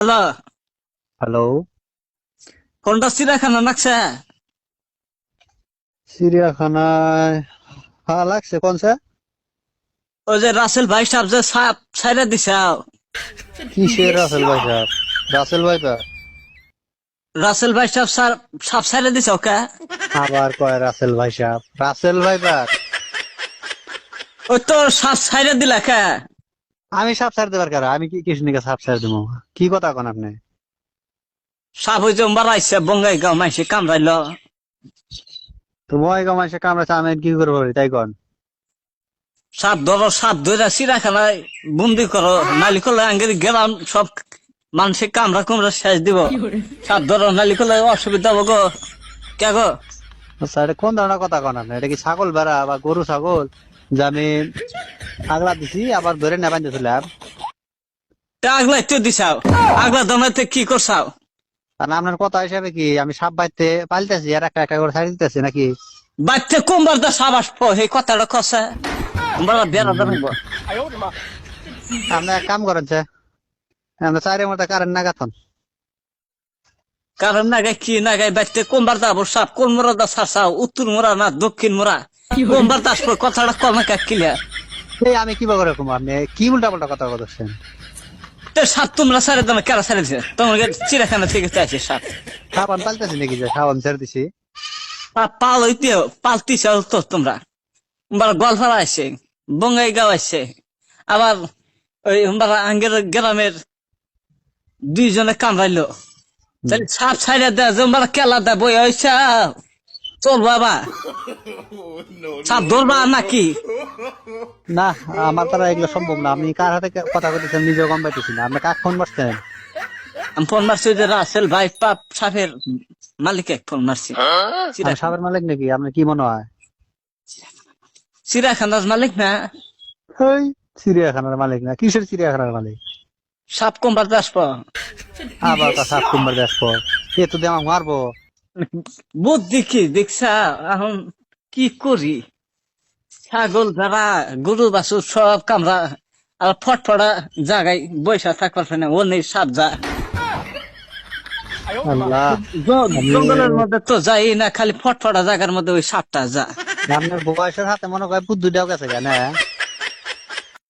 Hello. Hello. কোনটা চিড়াখানা নাকছে চিড়িয়াখানায় হ্যাঁ লাগছে। কোন স্যার? ওই যে রাসেল ভাই সাহেব যে সাপ ছাইরা কিসের রাসেল ভাই সাহেব? রাসেল ভাই তো রাসেল ভাই সাহেব সার- সাপ ছাইরা দিছে ওকে। আবার কয় রাসেল ভাই সাহেব? রাসেল ভাই ওই তোর সাপ ছাইরা দিলা কে? আমি সাপ ছাড় দেবার কারণ আমি কি কৃষ্ণকে সাপ ছাড় দেবো? কি কথা কন আপনি? সাপ যে মারাইছে বঙ্গাই গাঁও মাইসে কামড়াইলো। তো মই গমাইছে কামড়াছে আমি কি করব তাই কন? সাপ ধরো সাপ ধরে চিড়াখানায় বন্দি করো নালি করলে আঙ্গের গেলাম সব মানুষে কামড়া কুমড়া শেষ দিব। সাপ ধরো নালি করলে অসুবিধা হব গো। কে গো? আচ্ছা কোন ধরনের কথা কন আপনি? এটা কি ছাগল বেড়া বা গরু ছাগল? যে আমি আগলা দিছি আবার ধরে নেবান দিয়েছিলাম তা আগলাই তুই দিছাও। আগলা দমাতে কি করছাও? আর আপনার কথা হিসাবে কি আমি সাপ বাইতে পালতেছি আর একটা একটা করে ছাড়ি দিতেছি নাকি? বাচ্চা কোমবার দা সাপ আসব এই কথাটা কষে আমরা বেড়া দাঁড়াবো আপনি এক কাম করেন যে আমরা চারের মধ্যে কারেন্ট না গাথন কারণ নাগাই কি নাগাই বাচ্চা কোমবার দাবো সাপ কোন মোড়া দা সারসাও উত্তর মোড়া না দক্ষিণ মোড়া। কোমবার দা আসব কথাটা কমে কাক কিলিয়ার এই আমি কি বকর রকম আপনি কি উল্টা পাল্টা কথা বলছেন সাপ তোমরা সারে দামে কেন সারে দিছে? তোমাকে চিড়াখানা থেকে চাইছে সাপ। সাবান পাল্টাছি নাকি যে সাবান ছেড়ে দিছি? পাল হইতে পালতিছ তো তোমরা। তোমরা গলফারা আছে বঙ্গাই গাঁও আছে আবার ওই তোমরা আঙ্গের গ্রামের দুইজনে কামড়াইলো। সাপ ছাইড়া দেয় তোমরা কেলা দেয় বই হয়েছে চল বাবা সাপ ধরবা নাকি? না আমার দ্বারা এগুলো সম্ভব না। আমি কার হাতে কথা বলতেছেন নিজেও গম পাইতেছি না। আপনি কাক ফোন মারছেন? আমি ফোন মারছি যে রাসেল ভাই পাপ সাপের মালিক এক ফোন মারছি। আমি সাবের মালিক নাকি? আপনি কি মনে হয়? চিড়াখানার মালিক না। ওই চিড়িয়াখানার মালিক না। কিসের চিড়িয়াখানার মালিক? সাপ কমবার আসব আবার তা সাপ কুম্বার দেশ পর এ তো আমাকে মারবো। বুদ্ধি কি? দেখছা এখন কি করি? ছাগল ভেড়া গরু বাছুর সব কামরা আর ফটফটা জায়গায় বৈশা থাকবার না ও নেই সাপ যা জঙ্গলের মধ্যে তো যাই না খালি ফটফটা জায়গার মধ্যে ওই সাপটা যা। আপনার বয়সের হাতে মনে হয় বুদ্ধি দেওয়া গেছে কেন